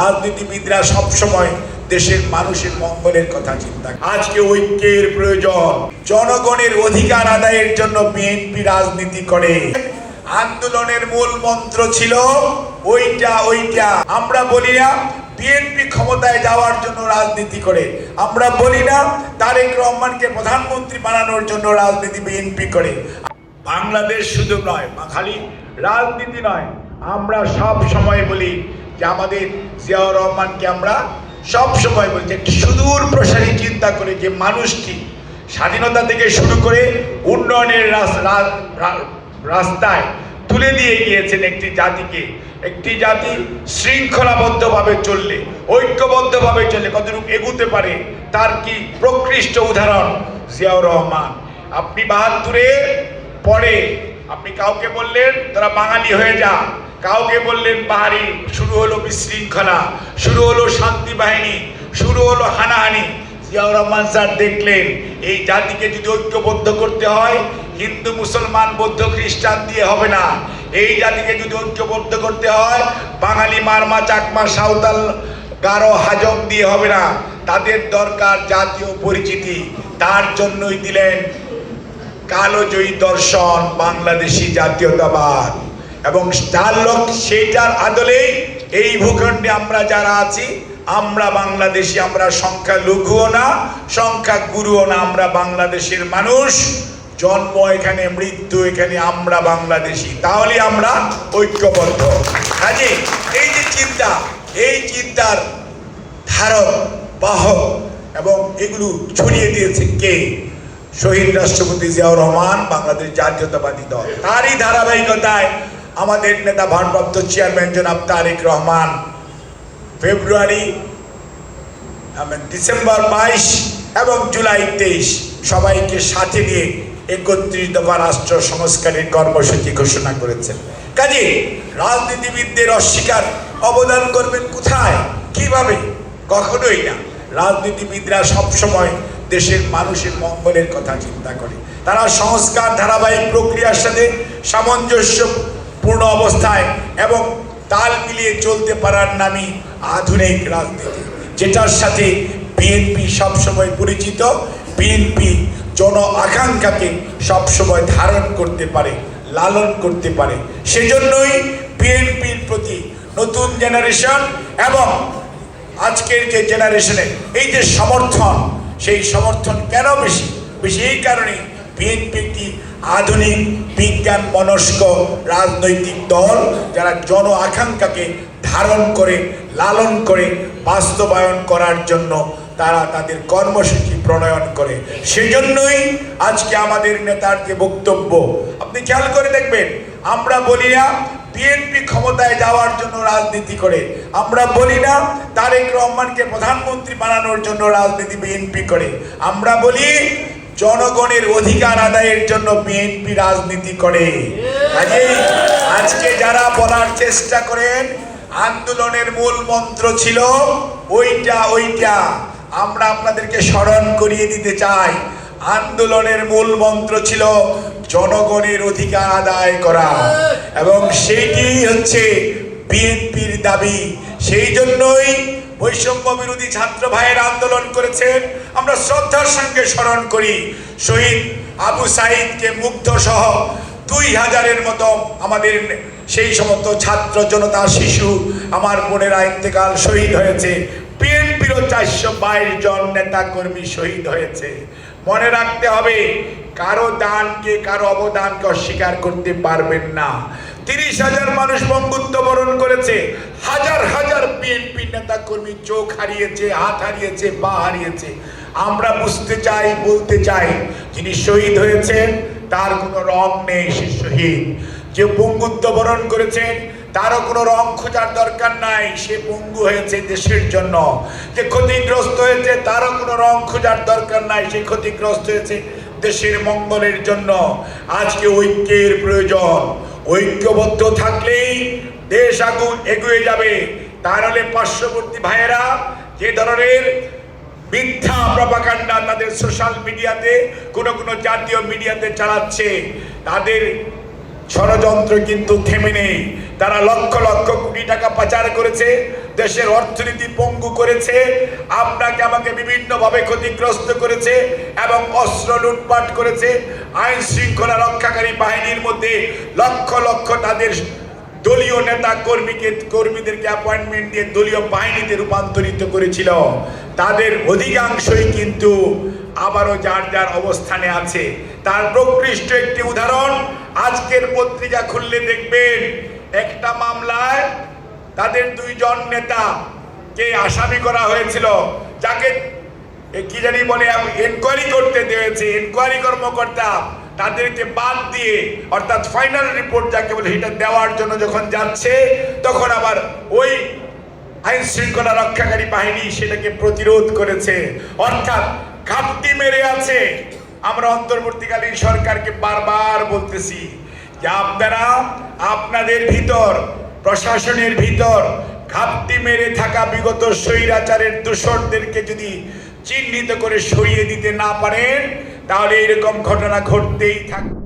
রাজনীতিবিদরা সবসময় দেশের মানুষের মঙ্গলের কথা চিন্তা আজকে ঐক্যের প্রয়োজন। জনগণের অধিকার আদায়ের জন্য বিএনপি রাজনীতি করে। আন্দোলনের মূল মন্ত্র ছিল ওইটা ওইটা। আমরা বলি না, বিএনপি ক্ষমতায় যাওয়ার জন্য রাজনীতি করে। আমরা বলি না, তারেক রহমানকে প্রধানমন্ত্রী বানানোর জন্য রাজনীতি বিএনপি করে। বাংলাদেশ শুধু নয় খালি, রাজনীতি নয়। আমরা সব সময় বলি যে আমাদের জিয়াউর রহমানকে আমরা সবসময় বলছি একটি সুদূর প্রসারী চিন্তা করে যে মানুষটি স্বাধীনতা থেকে শুরু করে উন্নয়নের রাস্তায় তুলে দিয়ে গিয়েছেন একটি জাতিকে, একটি জাতি শৃঙ্খলাবদ্ধভাবে চললে, ঐক্যবদ্ধভাবে চললে, কতটুকু এগুতে পারে তার কি প্রকৃষ্ট উদাহরণ? জিয়াউর রহমান। আপনি বাহাত্তরে পরে আপনি কাউকে বললেন, তোরা বাঙালি হয়ে যা। কাউকে বললেন পাহাড়ি শুরু হলো বিশৃঙ্খলা, শুরু হলো শান্তি বাহিনী, শুরু হলো হানাহানি। জিয়াউর রহমান স্যার দেখলেন, এই জাতিকে যদি ঐক্যবদ্ধ করতে হয়, হিন্দু, মুসলমান, বৌদ্ধ, খ্রিস্টান দিয়ে হবে না। এই জাতিকে যদি ঐক্যবদ্ধ করতে হয়, বাঙালি, মারমা, চাকমা, সাঁওতাল, গারো, হাজম দিয়ে হবে না। তাদের দরকার জাতীয় পরিচিতি। তার জন্যই দিলেন কালোজয়ী দর্শন, বাংলাদেশি জাতীয়তাবাদ। এবং তার লোক সেইটার আদলেই এই ভূখণ্ডে আমরা যারা আছি, আমরা বাংলাদেশি, আমরা সংখ্যা লঘুও না, সংখ্যা গুরুও না, আমরা বাংলাদেশের মানুষ। জন্ম এখানে, মৃত্যু এখানে, আমরা বাংলাদেশি। তাহলে আমরা ঐক্যবদ্ধ। কাজে এই যে চিন্তা, এই চিন্তার ধারক বাহক, এবং এগুলো ছড়িয়ে দিয়েছে কে? শহীদ রাষ্ট্রপতি জিয়াউর রহমান, বাংলাদেশ জাতীয়তাবাদী দল। তারই ধারাবাহিকতায় আমাদের নেতা ভারপ্রাপ্ত চেয়ারম্যান জনাব তারেক রহমান, ফেব্রুয়ারি ডিসেম্বর বাইশ এবং জুলাই তেইশ, সবাইকে সাথে নিয়ে একত্রিশ দফা রাষ্ট্র সংস্কারের কর্মসূচি ঘোষণা করেছেন। কাজে রাজনীতিবিদদের অস্বীকার, অবদান করবেন কোথায়, কীভাবে, কখনোই না। রাজনীতিবিদরা সবসময় দেশের মানুষের মঙ্গলের কথা চিন্তা করে। তারা সংস্কার ধারাবাহিক প্রক্রিয়ার সাথে সামঞ্জস্যপূর্ণ অবস্থায় এবং তাল মিলিয়ে চলতে পারার নামই আধুনিক রাজনীতি, যেটার সাথে বিএনপি সবসময় পরিচিত বিএনপি জন আকাঙ্ক্ষাকে সবসময় ধারণ করতে পারে, লালন করতে পারে। সেজন্যই বিএনপির প্রতি নতুন জেনারেশন এবং আজকের যে জেনারেশনে এই যে সমর্থন, সেই সমর্থন কেন বেশি? বেশি এই কারণে বিএনপি একটি আধুনিক বিজ্ঞান মনস্ক রাজনৈতিক দল যারা জন আকাঙ্ক্ষাকে ধারণ করে, লালন করে, বাস্তবায়ন করার জন্য তারা তাদের কর্মসূচি প্রণয়ন করে। সেজন্যই আজকে আমাদের নেতার যে বক্তব্য, আপনি খেয়াল করে দেখবেন, আমরা বলি না বিএনপি ক্ষমতায় যাওয়ার জন্য রাজনীতি করে, আমরা বলি না তারেক রহমানকে প্রধানমন্ত্রী বানানোর জন্য রাজনীতি বিএনপি করে, আমরা বলি জনগণের অধিকার আদায়ের জন্য বিএনপি রাজনীতি করে। আজকে যারা বলার চেষ্টা করেন, আন্দোলনের মূল মন্ত্র ছিল ওইটা ওইটা। আমরা আপনাদেরকে স্মরণ করিয়ে দিতে চাই, আন্দোলনের মূল মন্ত্র ছিল জনগণের অধিকার আদায় করা। এবং সেইটি হচ্ছে বিএনপির দাবি। সেই জন্যই বৈষম্য বিরোধী ছাত্র ভাইয়ের আন্দোলন করেছেন। আমরা শ্রদ্ধার সঙ্গে স্মরণ করি, শহীদ আবু সাইদকে মুগ্ধ সহ দুই হাজারের মতো আমাদের সেই সমস্ত ছাত্র জনতা শিশু আমার বোনেরা ইন্তেকাল শহীদ হয়েছে। বিএনপিরও চারশো বাইশ জন নেতা কর্মী শহীদ হয়েছে। মনে রাখতে হবে, কারও দানকে, কারও অবদানকে অস্বীকার করতে পারবেন না। তিরিশ হাজার মানুষ বঙ্গুত্ব বরণ করেছে। হাজার হাজার বিএনপি নেতা কর্মী চোখ হারিয়েছে, হাত হারিয়েছে, পা হারিয়েছে। আমরা বুঝতে চাই, বলতে চাই, যিনি শহীদ হয়েছেন, তার কোনো রং নেই সে শহীদ। যে বঙ্গুত্ব বরণ করেছেন, তারও কোনো রং খোঁজার দরকার নাই, সে পঙ্গু হয়েছে দেশের জন্য। যে ক্ষতিগ্রস্ত হয়েছে, তারও কোনো রং খোঁজার দরকার নাই, সে ক্ষতিগ্রস্ত হয়েছে দেশের মঙ্গলের জন্য। আজকে ঐক্যের প্রয়োজন। ঐক্যবদ্ধ থাকলেই দেশ আগু এগিয়ে যাবে। তাহলে পার্শ্ববর্তী ভাইয়েরা, যে ধরনের মিথ্যা প্রপাকাণ্ডা তাদের সোশ্যাল মিডিয়াতে কোনো কোনো জাতীয় মিডিয়াতে চালাচ্ছে, তাদের ষড়যন্ত্র কিন্তু থেমে নেই। তারা লক্ষ লক্ষ কোটি টাকা পাচার করেছে, দেশের অর্থনীতি পঙ্গু করেছে আপনাকে আমাকে বিভিন্নভাবে ক্ষতিগ্রস্ত করেছে এবং অস্ত্র লুটপাট করেছে। আইন শৃঙ্খলা রক্ষাকারী বাহিনীর মধ্যে লক্ষ লক্ষ তাদের দলীয় নেতা কর্মীকে, কর্মীদেরকে অ্যাপয়েন্টমেন্ট দিয়ে দলীয় বাহিনীতে রূপান্তরিত করেছিল। তাদের অধিকাংশই কিন্তু আবারও যার যার অবস্থানে আছে। তার প্রকৃষ্ট একটি উদাহরণ, আজকের পত্রিকা খুললে দেখবেন একটা মামলায় তাদের দুইজন নেতা কে আসামি করা হয়েছিল, যাকে কি জানি বলে এনকোয়ারি করতে দিয়েছে এনকোয়ারি কর্মকর্তা তাদেরকে বাদ দিয়ে, অর্থাৎ ফাইনাল রিপোর্ট যাকে বলে সেটা দেওয়ার জন্য যখন যাচ্ছে, তখন আবার ওই আইন শৃঙ্খলা রক্ষাকারী বাহিনী সেটাকে প্রতিরোধ করেছে। অর্থাৎ ঘাপটি মেরে আছে। আমরা অন্তর্বর্তীকালীন সরকারকে বারবার বলতেছি যে আপনারা আপনাদের ভিতর, প্রশাসনের ভিতর ঘাপটি মেরে থাকা বিগত স্বৈরাচারের দূষণদেরকে যদি চিহ্নিত করে সরিয়ে দিতে না পারেন তাহলে এরকম ঘটনা ঘটতেই থাকবে